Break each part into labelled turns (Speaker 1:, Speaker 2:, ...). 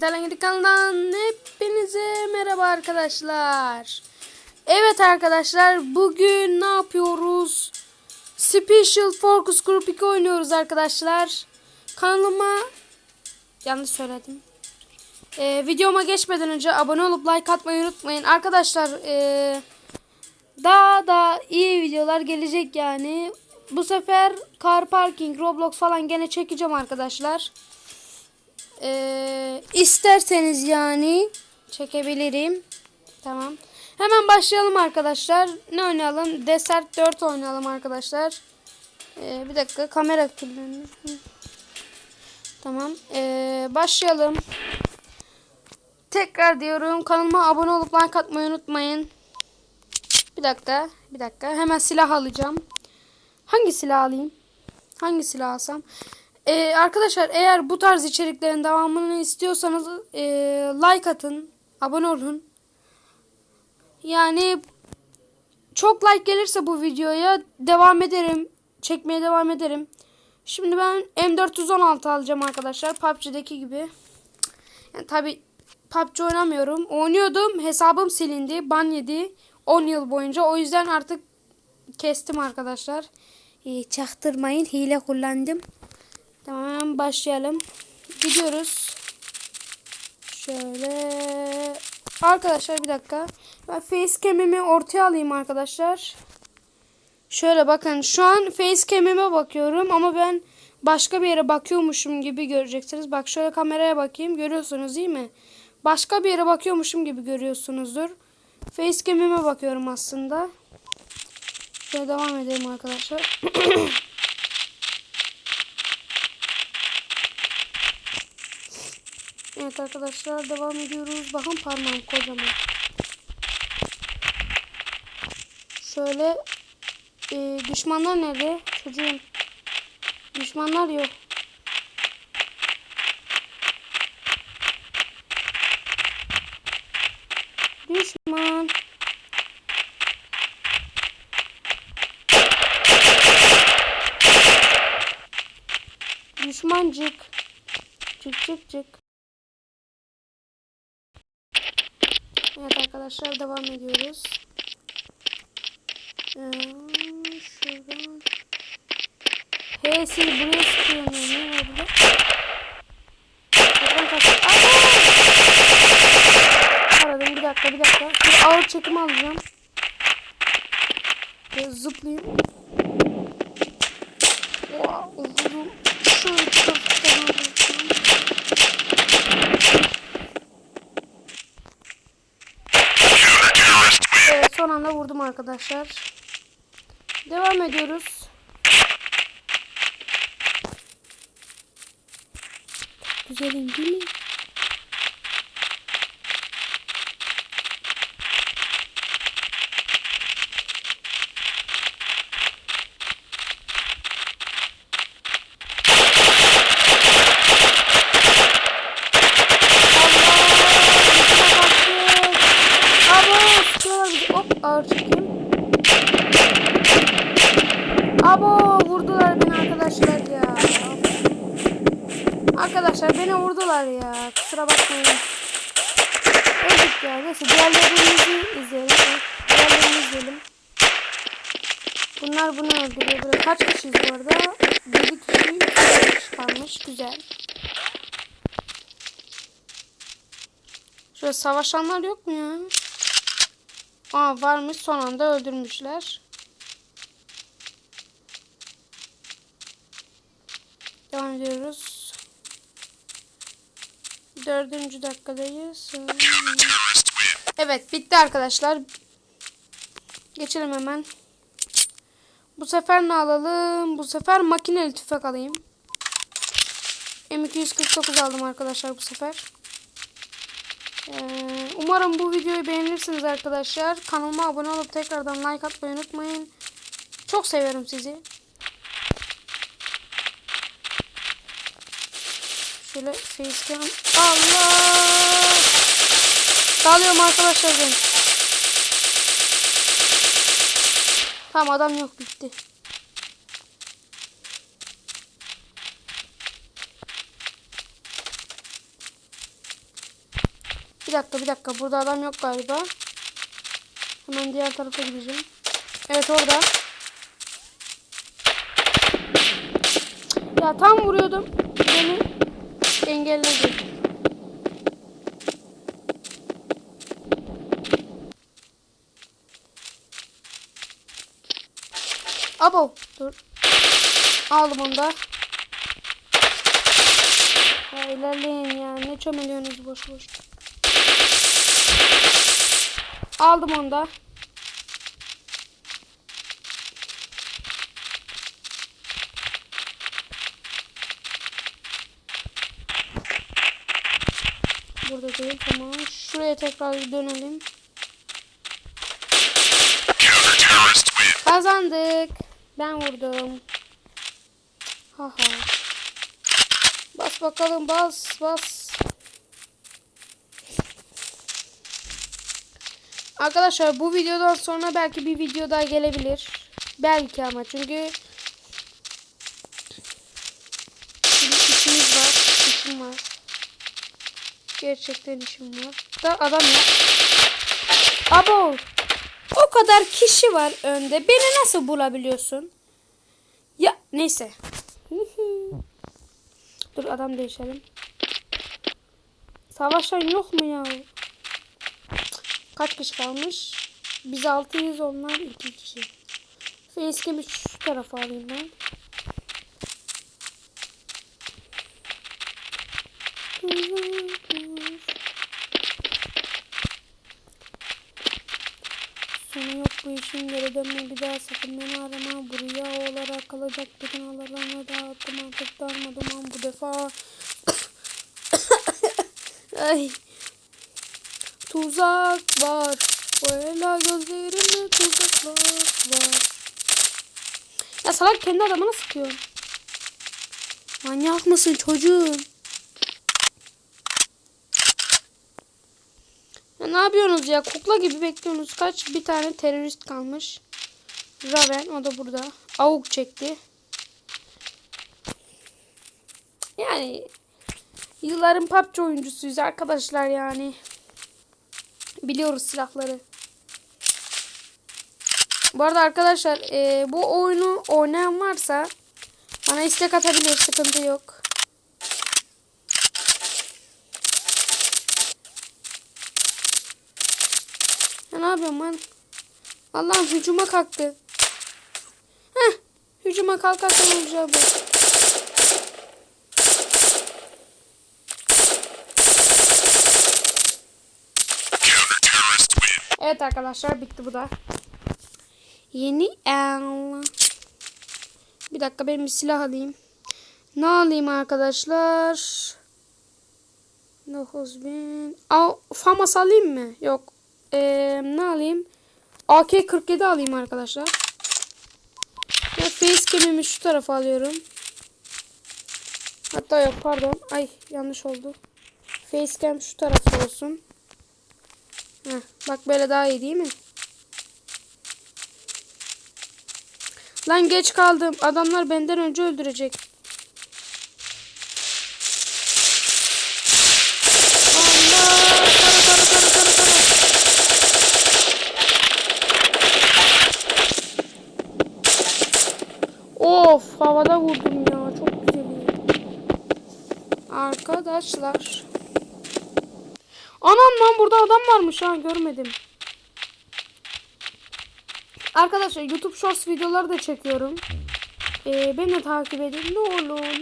Speaker 1: Talengidi kanalından hepinize merhaba arkadaşlar. Evet arkadaşlar bugün ne yapıyoruz? Special Focus Group 2 oynuyoruz arkadaşlar. Kanalıma yanlış söyledim. Ee, videoma geçmeden önce abone olup like atmayı unutmayın. Arkadaşlar ee, daha da iyi videolar gelecek yani. Bu sefer car parking, Roblox falan gene çekeceğim arkadaşlar. Ee, isterseniz yani çekebilirim. Tamam. Hemen başlayalım arkadaşlar. Ne oynayalım? Desert 4 oynayalım arkadaşlar. Ee, bir dakika kamera kirleniyor. Hı. Tamam. Ee, başlayalım. Tekrar diyorum kanalıma abone olup like atmayı unutmayın. Bir dakika. Bir dakika. Hemen silah alacağım. Hangi silah alayım? Hangi silah alsam? Ee, arkadaşlar eğer bu tarz içeriklerin devamını istiyorsanız e, like atın, abone olun. Yani çok like gelirse bu videoya devam ederim, çekmeye devam ederim. Şimdi ben M416 alacağım arkadaşlar PUBG'deki gibi. Yani tabi PUBG oynamıyorum. Oynuyordum, hesabım silindi, ban yedi 10 yıl boyunca. O yüzden artık kestim arkadaşlar. Ee, çaktırmayın, hile kullandım. Tamam başlayalım. Gidiyoruz. Şöyle. Arkadaşlar bir dakika. Ben facecam'imi ortaya alayım arkadaşlar. Şöyle bakın şu an facecam'ime bakıyorum ama ben başka bir yere bakıyormuşum gibi göreceksiniz. Bak şöyle kameraya bakayım. Görüyorsunuz değil mi? Başka bir yere bakıyormuşum gibi görüyorsunuzdur. Facecam'ime bakıyorum aslında. Şöyle devam edelim arkadaşlar. Evet arkadaşlar devam ediyoruz. Bakın parmağım kocaman. Şöyle e, düşmanlar nerede? Çocuğum. Düşmanlar yok. Düşman. Düşmancık. Cık cık cık. Evet arkadaşlar devam ediyoruz. Ee, şuradan. Hey siz buraya sıkıyorsun ya. Ne var burada? Buradan kaç. Aradım bir dakika bir dakika. Bir ağır çekim alacağım. Böyle zıplayayım. Vurdum. Şöyle çıkartıp alacağım. Evet son anda vurdum arkadaşlar. Devam ediyoruz. Güzelim değil mi? Allah! Sıkıyorlar bizi. Hop ağır çekeyim. Abo vurdular beni arkadaşlar ya. Arkadaşlar beni vurdular ya. Kusura bakmayın. Öldük ya. Neyse diğerlerimizi izleyelim. Diğerlerini izleyelim. Bunlar bunu öldürüyor. Böyle kaç kişiyiz bu arada? 7 kişi, 3 kişi kalmış. Güzel. Şöyle savaşanlar yok mu ya? Aa varmış son anda öldürmüşler. Devam ediyoruz. Dördüncü dakikadayız. Evet bitti arkadaşlar. Geçelim hemen. Bu sefer ne alalım? Bu sefer makineli tüfek alayım. M249 aldım arkadaşlar bu sefer. Ee, umarım bu videoyu beğenirsiniz arkadaşlar. Kanalıma abone olup tekrardan like atmayı unutmayın. Çok seviyorum sizi. Şöyle facecam. Allah! Dalıyorum arkadaşlar ben. Tamam adam yok bitti. Bir dakika bir dakika. Burada adam yok galiba. Hemen diğer tarafa gideceğim. Evet orada. Ya tam vuruyordum. Beni engelledi. Abo dur. Aldım onu da. Ya ilerleyin ya. Ne çömeliyorsunuz boş boş. Aldım onu da. Değil tamam. Şuraya tekrar dönelim. Kazandık. Ben vurdum. Haha. Bas bakalım bas bas. Arkadaşlar bu videodan sonra belki bir video daha gelebilir. Belki ama çünkü şimdi işimiz var. işim var. Gerçekten işim var. Da adam ya. Abo. O kadar kişi var önde. Beni nasıl bulabiliyorsun? Ya neyse. Dur adam değişelim. Savaşan yok mu ya? Kaç kişi kalmış? Biz 600 onlar 2 kişi. Facecam'i şu tarafa alayım ben. Sonu yok bu işin geri dönme bir daha. Sakın beni arama. Buraya olarak kalacak bütün alalarını dağıttım artık darmadım bu defa. Ay. Tuzak var. O ela gözlerinde tuzaklar var. Ya salak kendi adamına sıkıyor. Manyak mısın çocuğum Ya ne yapıyorsunuz ya? Kukla gibi bekliyorsunuz. Kaç? Bir tane terörist kalmış. Raven o da burada. Avuk çekti. Yani yılların PUBG oyuncusuyuz arkadaşlar yani. Biliyoruz silahları. Bu arada arkadaşlar e, bu oyunu oynayan varsa bana istek atabilir. Sıkıntı yok. Ya ne yapıyorum ben? Allah'ım hücuma kalktı. Heh. Hücuma kalkarken olacağı bu. Evet arkadaşlar bitti bu da. Yeni el. Bir dakika benim bir silah alayım. Ne alayım arkadaşlar? 9000. Al, Famas alayım mı? Yok. Ee, ne alayım? AK-47 alayım arkadaşlar. Ya facecam'imi şu tarafa alıyorum. Hatta yok pardon. Ay yanlış oldu. Facecam şu tarafta olsun. Heh, bak böyle daha iyi değil mi? Lan geç kaldım. Adamlar benden önce öldürecek. Allah! Tara tara tara tara tara. Of havada vurdum ya. Çok güzel. Arkadaşlar. Anam lan burada adam varmış ha görmedim. Arkadaşlar YouTube Shorts videoları da çekiyorum. Ee, beni de takip edin ne olur.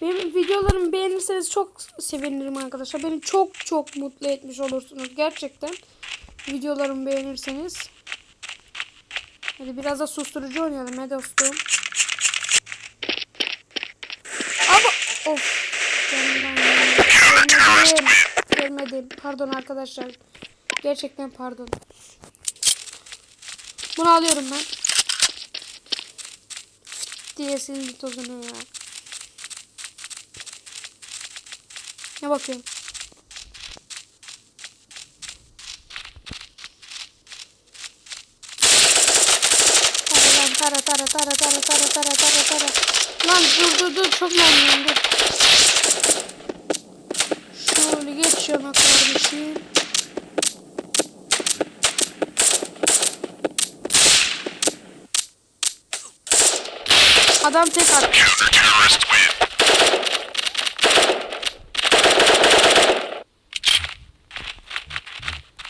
Speaker 1: Benim videolarımı beğenirseniz çok sevinirim arkadaşlar. Beni çok çok mutlu etmiş olursunuz gerçekten. Videolarımı beğenirseniz. Hadi biraz da susturucu oynayalım he dostum. Ama of. Görmedim. Görmedim. Pardon arkadaşlar. Gerçekten pardon. Bunu alıyorum ben. Diye sildi tozunu ya. Ne bakıyorum? tara tara tara tara tara tara tara. Lan dur dur dur çok memnunum dur. Şöyle geçiyorum kardeşim. Adam tek attı.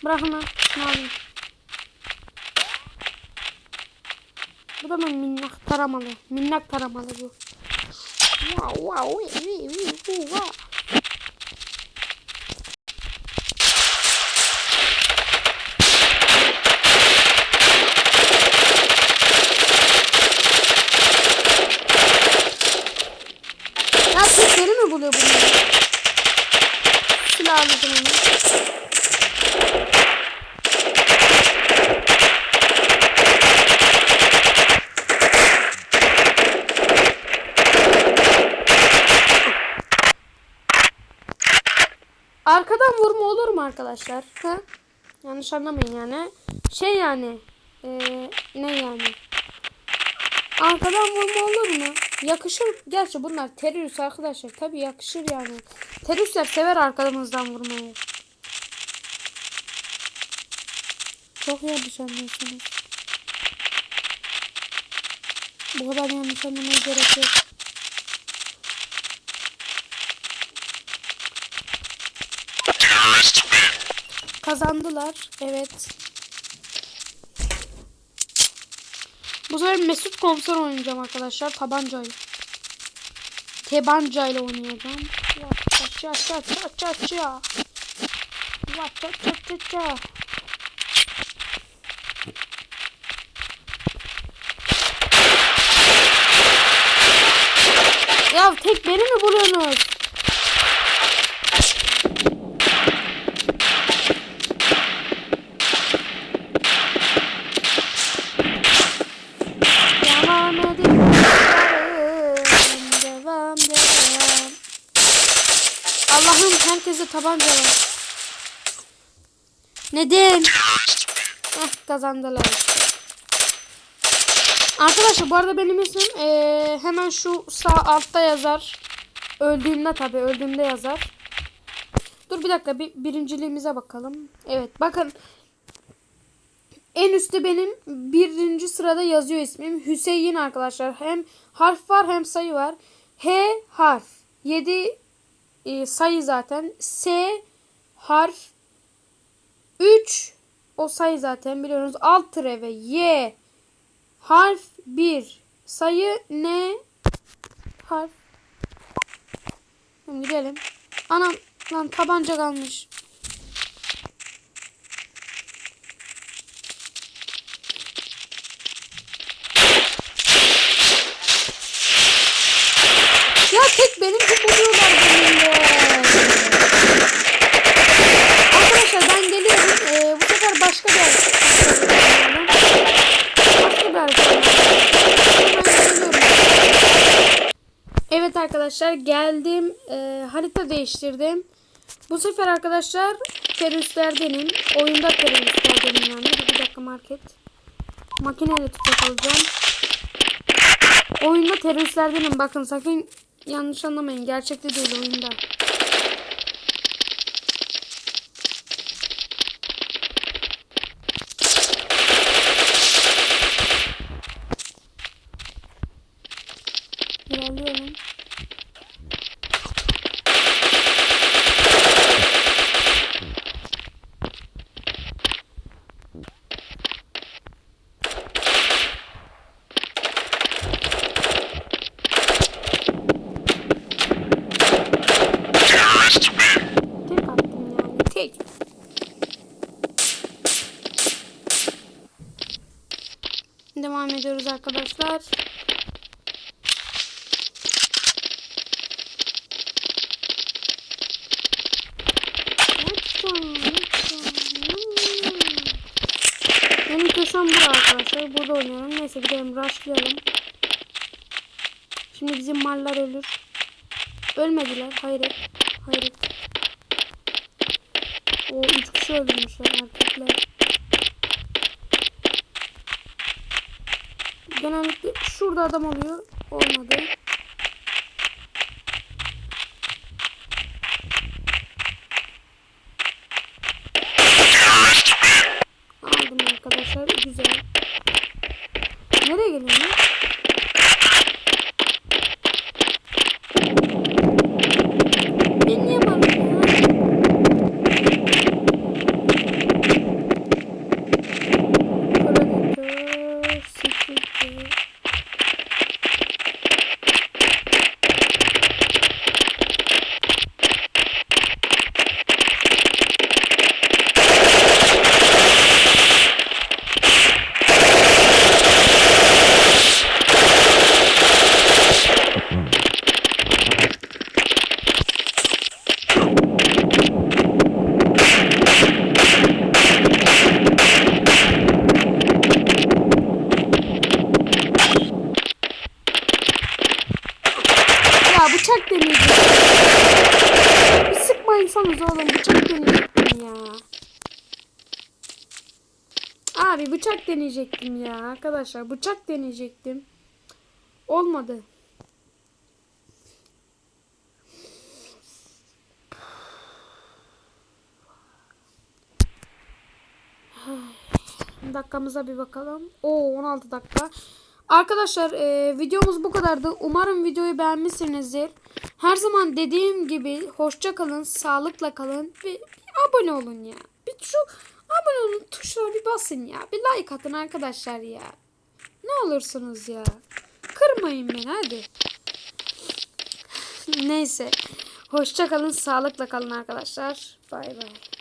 Speaker 1: Bırakın lan. Ne yapayım? Bu da mı minnak taramalı? Minnak taramalı bu. Wow wow wi, wi, wi, wu, wow. Ya Türkleri mi buluyor bunları? Silah alacağım onu. Arkadan vurma olur mu arkadaşlar? Ha? Yanlış anlamayın yani. Şey yani. eee, ne yani? Arkadan vurma olur mu? Yakışır. Gerçi bunlar terörist arkadaşlar. Tabi yakışır yani. Teröristler sever arkamızdan vurmayı. Çok yanlış anlıyorsunuz. Bu kadar yanlış anlamaya gerek yok. Kazandılar. Evet. Bu sefer Mesut Komiser oynayacağım arkadaşlar. Tabancayla. Tebancayla oynayacağım. Cha cha cha cha cha cha. Cha cha cha cha cha. Ya tek beni mi buluyorsunuz? Devam edelim. Devam devam. Allah'ım herkese tabanca var. Neden? Eh kazandılar. Arkadaşlar bu arada benim ismim eee, hemen şu sağ altta yazar. Öldüğümde tabi öldüğümde yazar. Dur bir dakika bir birinciliğimize bakalım. Evet bakın en üstte benim birinci sırada yazıyor ismim. Hüseyin arkadaşlar. Hem harf var hem sayı var. H harf. 7 sayı zaten. S harf. 3 o sayı zaten biliyorsunuz. Alt tire ve Y harf 1 sayı N harf. Şimdi gidelim. Anam lan tabanca kalmış. Ya tek benim gibi buluyorlar benimle. Arkadaşlar ben geliyorum. Ee, bu sefer başka bir harita. Başka bir harita. Hemen geliyorum. Evet arkadaşlar geldim. Ee, harita değiştirdim. Bu sefer arkadaşlar teröristlerdenim. Oyunda teröristlerdenim yani. Bir dakika market. Makineyle tüfek alacağım. Oyunda teröristlerdenim. Bakın sakın yanlış anlamayın. Gerçekte değil oyunda. İlerliyorum.
Speaker 2: Terrorist win.
Speaker 1: Tek attım yani. Tek. Devam ediyoruz arkadaşlar. Benim köşem bu arkadaşlar. Burada oynuyorum. Neyse gidelim rushlayalım. Şimdi bizim mallar ölür. Ölmediler. Hayret. Hayret. O üç kişi öldürmüşler erkekler. Genellikle şurada adam oluyor. Olmadı. alsanız oğlum bıçak deneyecektim ya. Abi bıçak deneyecektim ya arkadaşlar. Bıçak deneyecektim. Olmadı. Dakikamıza bir bakalım. Oo 16 dakika. Arkadaşlar e, videomuz bu kadardı. Umarım videoyu beğenmişsinizdir. Her zaman dediğim gibi hoşça kalın, sağlıkla kalın ve abone olun ya. Bir şu abone olun tuşuna bir basın ya. Bir like atın arkadaşlar ya. Ne olursunuz ya. Kırmayın beni hadi. Neyse. Hoşça kalın, sağlıkla kalın arkadaşlar. Bay bay.